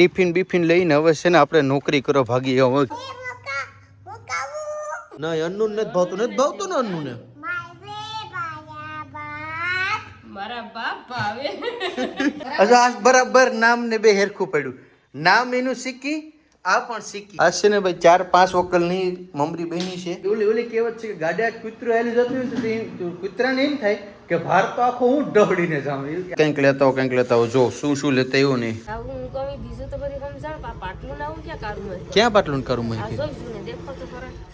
Tiffin બિફિન લઈને હવે છે ને આપણે નોકરી કરો ભાગી હવે ના અન્નું નથી ભાવતું નથી ભાવતું ને અન્નું ને બરાબર નામ ને બે હેરખું પડ્યું. નામ એનું સિક્કી આ પણ શીખી. આ છે ને ભાઈ ચાર પાંચ વકલની મમરી બની છે. ઓલી ઓલી કહેવત છે કે ગાડા કૂતરું હેલી જતું હોય તો તે- કૂતરાને એમ થાય કે ભાર તો આખો હું ડહડીને જાઉં. કંઈક લેતા હો કંઈક લેતા હો જો શું શું લેતા એવું નહીં આવું હું કમી બીજું તો બધી સમજાણ પા પાટલું ના આવું ક્યાં પાટલું કરું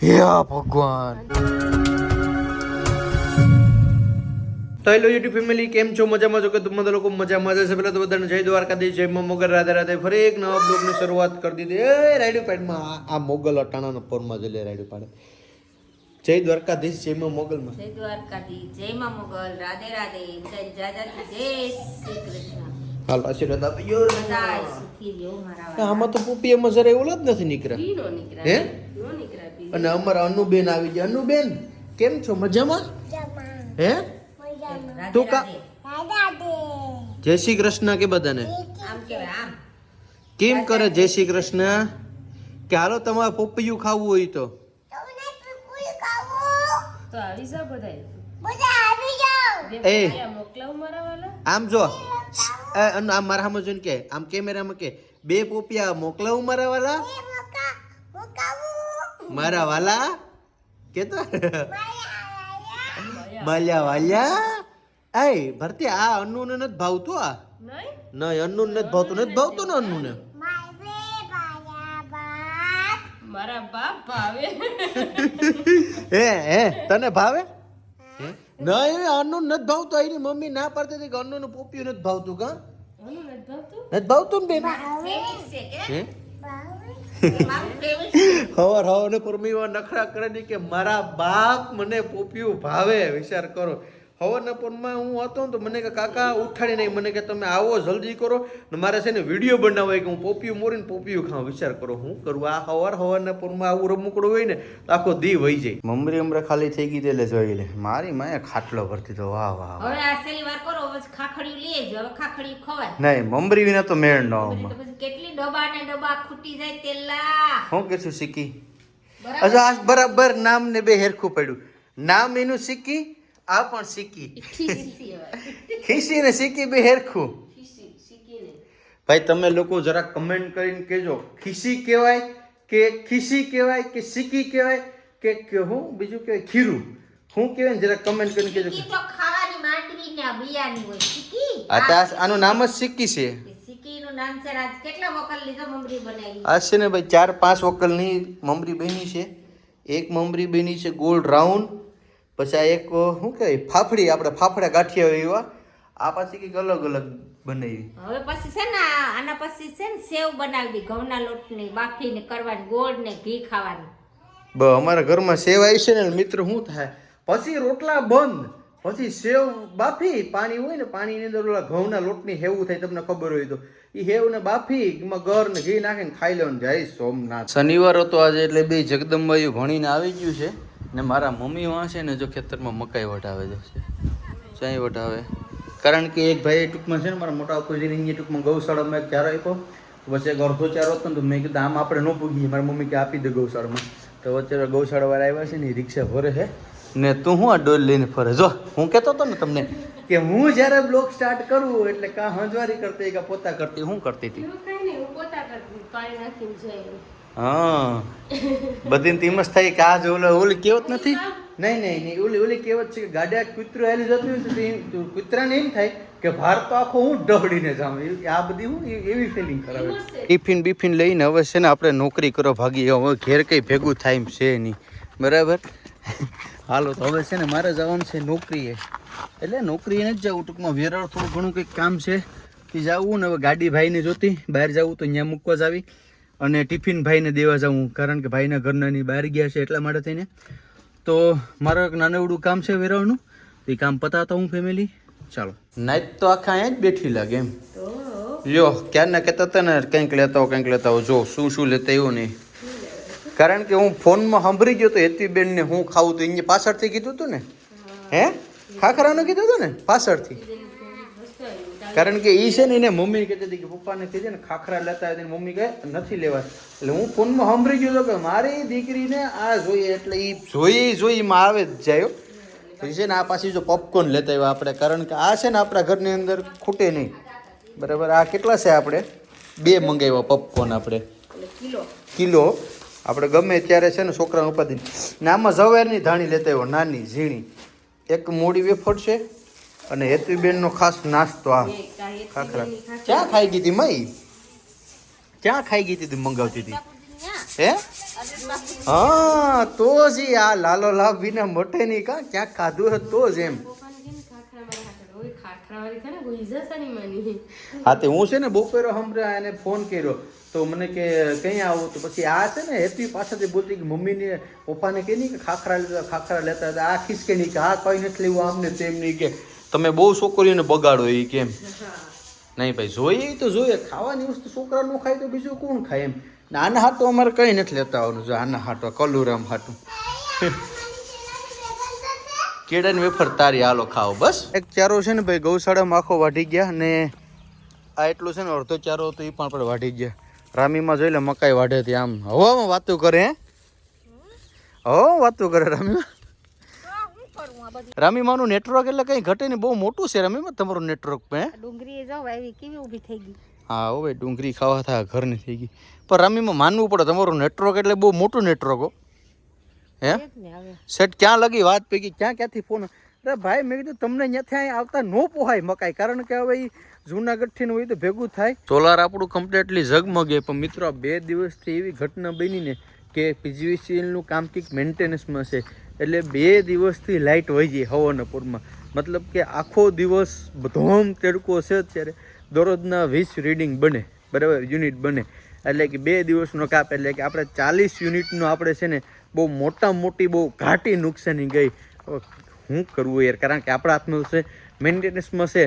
હે ભગવાન. તો હેલો યુટ્યુબ ફેમિલી કેમ છો? મજામાં છો કે તમે બધા લોકો મજામાં જશે પહેલા તો બધાને જય દ્વારકાધીશ જય માં મોગલ રાધે રાધે. ફરી એક નવા બ્લોગની શરૂઆત કરી દીધી. એ રાયડુ પેડમાં આ- મોગલ અટાણાના પોરમાં લે રાયડુ પાડે. જય દ્વારકાધીશ જય માં મોગલમાં જય દ્વારકાધીશ જય માં મોગલ રાધે રાધે. જય શ્રી કૃષ્ણ. હાલ આશીર્વાદ આપ્યો. આમાં તો પૂપી એમાં જરા એવું જ નથી નીકળ્યા. હે? અને અમારા અનુબેન આવી ગયા. અનુબેન કેમ છો? મજામાં. હે? તું કા- જય શ્રી કૃષ્ણ કે બધાને? આમ કેવાય આમ. કેમ કરે જય શ્રી કૃષ્ણ? કે હાલો તમારે પપૈયું ખાવું હોય તો. તો આવી જાવ બધાય. બે એ. પપૈયા મોકલાવું મારા વાલા. આમ જો. એ, આમ મારા સામે જોઈને કે આમ કેમેરામાં કે બે પોપિયા મોકલાવું મારા વાલા? મારા વાલા? કેતો? માલ્યા વાલ્યા? એ ભરતી આ અન્નુને નથી ભાવતું આ? નહીં? નહીં અન્નુ ને નથી ભાવતું નથી ભાવતું ને અન્નુ મારા બાપ ભાવે. હે હે તને ભાવે? નહીં અન્નુ નથી ભાવતું એની મમ્મી ના પાડતી હતી કે અન્નુ નું પોપિયું નથી ભાવતું કા? નથી ભાવતું? ને બેન? હે? હવાર હવાર ને નખરા કરે કે મારા બાપ મને પોપિયું ભાવે વિચાર કરો. હવારના પરમાં હું હતો ને તો મને કે કાકા ઉઠાડી નહીં મને કે તમે આવો જલ્દી કરો. ને મારે છે ને વીડિયો બનાવાય કે હું પોપિયું મોરીને પોપિયું ખાઉં. વિચાર કરો હું કરું? આ હવાર હવાના પરમાં આવું રમકડું હોય ને તો આખો દી વહી જાય. મમરી અમરા ખાલી થઈ ગઈ એટલે જોઈ લે. મારી માએ ખાટલો ભરતી તો વાહ વાહ હવે આ સેલી વાર કરો હવે ખાખડી લઈએ જ હવે ખાખડી ખવાય. નહીં મમરી વિના તો મેળ ન કેટલી ડબ્બા ને ડબ્બા ખૂટી જાય તેલા. હું કે છું સિક્કી અચ્છા આ બરાબર નામ ને બે હેરખું પડ્યું. નામ એનું સિક્કી આ પણ સિક્કી ખીસી ને સિક્કી બે હેરખું. ભાઈ તમે લોકો જરા કમેન્ટ કરીને કહેજો ખીસી કહેવાય કે ખીસી કહેવાય કે સિક્કી કહેવાય કે કે હું બીજું કહેવાય ખીરું? હું કહેવાય ને જરા કમેન્ટ કરીને કહેજો. તો ખાવાની માંડવી ને બિયાની હોય. શીખી? આ તો આનું નામ જ સિક્કી છે. શીખી નું નામ છે આજ કેટલા વકલ લીધો મમરી બનાવી? આ છે ને ભાઈ ચાર પાંચ વકલની મમરી બની છે. એક મમરી બની છે ગોળ રાઉન્ડ પછી આ એક શું કહેવાય ફાફડી આપણે ફાફડા ગાંઠિયા હોય એવા. આ પાછી કંઈક અલગ અલગ બનાવી. હવે પછી છે ને આના પછી છે ને સેવ બનાવી ઘઉંના લોટની બાફીને કરવાની ગોળ ને ઘી ખાવાની. બ અમારા ઘરમાં સેવ આવી છે ને મિત્ર શું થાય? પછી રોટલા બંધ પછી સેવ બાફી પાણી હોય ને પાણીની અંદર ઓલા ઘઉંના લોટની હેવું થાય તમને ખબર હોય તો. એ હેવને બાફી એમાં ગર ને ઘી નાખીને ખાઈ લેવાનું. જય સોમનાથ. શનિવાર હતો આજે એટલે બે જગદંબાયું ભણીને આવી ગયું છે. ને મારા મમ્મી વાં છે ને જો ખેતરમાં મકાઈ વટાવે છે. ચાઈ વટાવે. કારણ કે એક ભાઈ ટૂંકમાં છે ને મારા મોટા અપોજીને ટૂંકમાં ગૌશાળામાં એક ચારો આપ્યો. પછી એક અડધો ચારો હતો ને તો મેં કીધું, આમ આપણે ન પૂગીએ. મારા મમ્મી કે, આપી દે ગૌશાળામાં. તો વચ્ચે ગૌશાળાવાળા આવ્યા છે ને, એ રિક્ષા ભરે છે. ને તું હું આ ડોલ લઈને ફરે? જો, હું કહેતો હતો ને તમને કે હું જ્યારે બ્લોગ સ્ટાર્ટ કરું એટલે કાં હંજવારી કરતી કે પોતા કરતી? હું કરતી હતી. હું. બધી તેમ જ થાય કે આ જો ઓલે ઓલી કહેવત નથી? નહીં નહીં નહીં. ઓલી ઓલી કહેવત છે કે ગાડા કૂતરું હેલી જતું હોય તો કૂતરાને એમ થાય કે ભાર તો આખો હું ડહડીને જાઉં. આ બધી હું એવી ફિલિંગ કરાવે ટિફિન બિફિન લઈને હવે છે ને આપણે નોકરી કરો ભાગી હવે ઘેર કંઈ ભેગું થાય એમ છે નહીં. બરાબર? હાલો તો હવે છે ને મારે જવાનું છે નોકરીએ. એટલે નોકરીએ જ જવું. ટૂંકમાં વેરાળ થોડું ઘણું કંઈક કામ છે. એ જવું ને હવે ગાડી ભાઈને જોતી. બહાર જવું તો ત્યાં મૂકવા જ આવી. અને ટિફિન ભાઈને દેવા જાઉં, કારણ કે ભાઈના ઘરનાની બહાર ગયા છે એટલા માટે થઈને. તો મારું એક નાનવડું કામ છે વેરાવાનું. તો એ કામ પતાવતા હું ફેમિલી ચાલો. નાઈટ તો આખા અહીંયા જ બેઠી લાગે એમ. જો ક્યારના કહેતા હતા ને, કંઈક લેતા હો કંઈક લેતા હો જો, શું શું લેતા એવું નહીં કારણ કે હું ફોનમાં સાંભળી ગયો તો હેતીબેનને હું ખાવું તો અહીંયા પાછળથી કીધું હતું ને. હે? ખાખરાનું કીધું હતું ને, પાછળથી. કારણ કે એ છે ને એને મમ્મી કહેતી હતી કે પપ્પાને કહેજે ને ખાખરા લેતા હોય તો મમ્મી કહે નથી લેવા એટલે હું ફોનમાં સાંભળી ગયો હતો કે મારી દીકરીને આ જોઈએ એટલે એ જોઈએ જોઈ એમાં આવે જ જાય. પછી છે ને આ પાછી જો પોપકોર્ન લેતા આવ્યા આપણે કારણ કે આ છે ને આપણા ઘરની અંદર ખૂટે નહીં. બરાબર? આ કેટલા છે આપણે? બે મંગાવ્યા પોપકોર્ન આપણે. કિલો. કિલો. આપણે ગમે ત્યારે છે ને છોકરાને ઉપાધી. ને આમાં ઝવેરની ધાણી લેતા આવ્યો નાની ઝીણી. એક મોડી વેફર છે અને હેતુબેનનો ખાસ નાસ્તો આ ખાખરા. ક્યાં ખાઈ ગઈ હતી મઈ? ક્યાં ખાઈ ગઈ હતી મંગાવતી હતી? હે? હા. તો જ આ લાલો લાભ વિના મોટે નહીં કા ક્યાં ખાધું હતું તો જ એમ. હા તે હું છે ને બપોરે હમણાં એને ફોન કર્યો. તો મને કે કઈ આવું? તો પછી આ છે ને હેપી પાછળથી બોલતી કે મમ્મીને પપ્પાને કે નહીં કે ખાખરા લેતા ખાખરા લેતા હતા. આ ખીસ કે નહીં કે આ કોઈ નથી લેવું આમને તેમ નહીં કે. તમે બહુ છોકરીઓને બગાડો એ કેમ? નહીં ભાઈ જોઈએ તો જોઈએ. ખાવાની વસ્તુ છોકરા નો ખાય તો બીજું કોણ ખાય એમ? આના હાટું અમારે કંઈ નથી લેતા આવવાનું. જો આના હાટો કલુરામ હાટું. કેળાની વેફર તારી હાલો ખાઓ બસ. એક ચારો છે ને ભાઈ ગૌશાળામાં આખો વાઢી ગયા ને આ એટલું છે ને અડધો ચારો હતો એ પણ આપણે વાઢી ગયા. રામીમાં જોઈ લે મકાઈ વાઢે ત્યાં આમ. હવામાં વાતું કરે હે? હો વાતું કરે રામીમાં. રામીમાનું નેટવર્ક એટલે કંઈ ઘટે ને બહુ મોટું છે રામીમાં તમારું નેટવર્ક હે? ડુંગળી જાવ આવી કેવી ઊભી થઈ ગઈ? હા હવે ડુંગળી ખાવા ઘર ઘરની થઈ ગઈ. પણ રામીમાં માનવું પડે તમારું નેટવર્ક એટલે બહુ મોટું નેટવર્ક હો. હે? સેટ ક્યાં લગી વાત પૈકી ક્યાં ક્યાંથી ફોન અરે ભાઈ મેં કીધું તમને ત્યાંથી અહીં આવતા ન પોહાય મકાઈ. કારણ કે હવે ઈ જૂનાગઢથી હોય તો ભેગું થાય. સોલાર આપણું કમ્પ્લીટલી ઝગમગે. પણ મિત્રો બે દિવસથી એવી ઘટના બની ને કે પીજીવીસીએલનું કામ કંઈક મેન્ટેનન્સમાં છે. એટલે બે દિવસથી લાઇટ વહી જાય હવનપુરમાં. મતલબ કે આખો દિવસ ધોમ તડકો છે અત્યારે. દરરોજના વીસ રીડિંગ બને, બરાબર, યુનિટ બને. એટલે કે બે દિવસનો કાપ, એટલે કે આપણે ચાલીસ યુનિટનો આપણે છે ને બહુ મોટા મોટી બહુ ઘાટી નુકસાની ગઈ. હું કરવું યાર, કારણ કે આપણા હાથમાં છે, મેન્ટેનન્સમાં છે.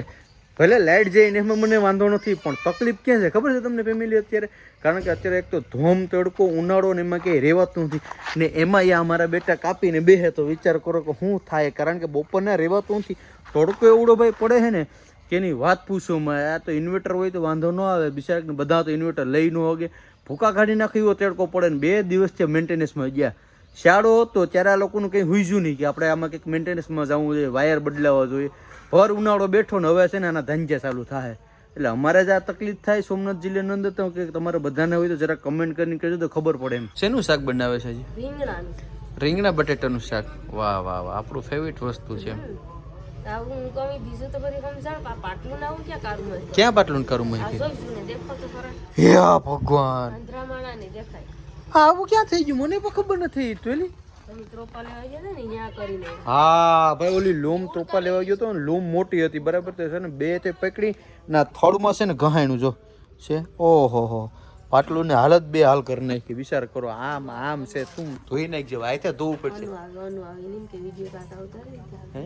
ભલે લાઇટ જાય એમાં મને વાંધો નથી, પણ તકલીફ ક્યાં છે? ખબર છે તમને ફેમિલી અત્યારે? કારણ કે અત્યારે એક તો ધોમ, તડકો, ઉનાળો ને એમાં ક્યાંય રહેવાતું નથી. ને એમાં એ અમારા બેટા કાપીને બેહે તો વિચાર કરો કે શું થાય? કારણ કે બપોરના રહેવાતું નથી. તડકો એવડો ભાઈ પડે છે ને કે એની વાત પૂછો માં આ તો ઇન્વર્ટર હોય તો વાંધો ન આવે. બિચારા બધા તો ઇન્વર્ટર લઈ ન હોગે. ભૂકા કાઢી નાખ્યું તડકો પડે ને બે દિવસથી મેન્ટેનન્સમાં ગયા. શાળો હતો ત્યારે આ લોકોનું કંઈ હુઈજું નહીં કે આપણે આમાં કંઈક મેન્ટેનન્સમાં જવું જોઈએ વાયર બદલાવવા જોઈએ. ભર ઉનાળો બેઠો ને હવે છે ને આના ધંધે ચાલુ થાય. એટલે અમારે જ આ તકલીફ થાય સોમનાથ જિલ્લાની અંદર તો કે તમારે બધાને હોય તો જરા કમેન્ટ કરીને કહેજો તો ખબર પડે એમ. શેનું શાક બનાવે છે રીંગણા બટેટાનું શાક. વાહ વાહ વાહ. આપણું ફેવરિટ વસ્તુ છે આવું હું કહું બીજું તો બધી સમજાણ પા પાટલું ના આવું ક્યાં પાટલું કરું ભગવાન. ને આવું ક્યાં થઈ ગયું? મને પણ ખબર નથી. ટોલી? તમે ત્રોપા લેવા ગયા હતા ને ત્યાં કરીને. હા ભાઈ ઓલી લોમ તોપા લેવા ગયો તો ને લોમ મોટી હતી બરાબર તે છે ને બે તે પકડી ના થડમાં છે ને ગહાયણું જો છે ઓહો હો પાટલું ને હાલત બે હાલ કરી નાખી વિચાર કરો આમ આમ છે તું ધોઈ નાખજે આયથે ધોવું પડશે. હે?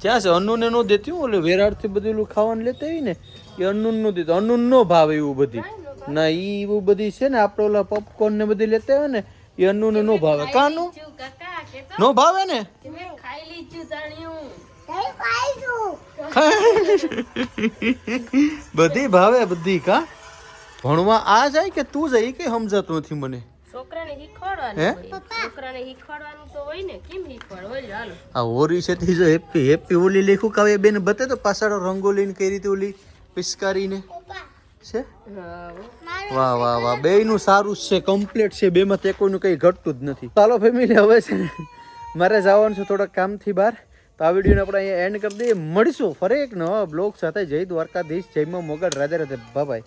ક્યાં છે? અન્નુ ને નો દેતી હું ઓલે વેરાડથી બધું ખાવાનું લેતા આવી ને એ અન્નુ નું દેતો અન્નુ નો ભાવ એવું બધી. ના ઈ એવું બધી છે ને આપણે ઓલા પોપકોર્ન ને બધી લેતા હોય ને એ અન્નુ ને નો ભાવે. કાનું? નો ભાવે ને? કે મેં ખાઈ લીચું તાણ્યું બધી ભાવે બધી કા? ભણવા આ જાય કે તું જાય કે સમજાતું નથી મને? છોકરાને હે? શીખવાડવાનું તો હોય ને કેમ શીખવાડ હોય હાલો. આ હોરી છે તે જો હેપી હેપી ઓલી લેખું કાવે બેન બતે તો પાછળ રંગોલીને કઈ રીતે ઓલી પિસ્કારીને છે? વાહ વાહ વાહ. બે નું સારું છે. કમ્પ્લીટ છે. બે માં તે કોઈનું કઈ ઘટતું જ નથી. ચાલો ફેમિલી હવે છે મારે જવાનું છે થોડાક કામથી બહાર. તો આ વિડીયોને આપણે અહીંયા એન્ડ કરી દઈએ. મળીશું. ફરી એક નવા બ્લોગ સાથે. જય દ્વારકાધીશ. જયમાં મોગલ. રાધે રાધે. બાય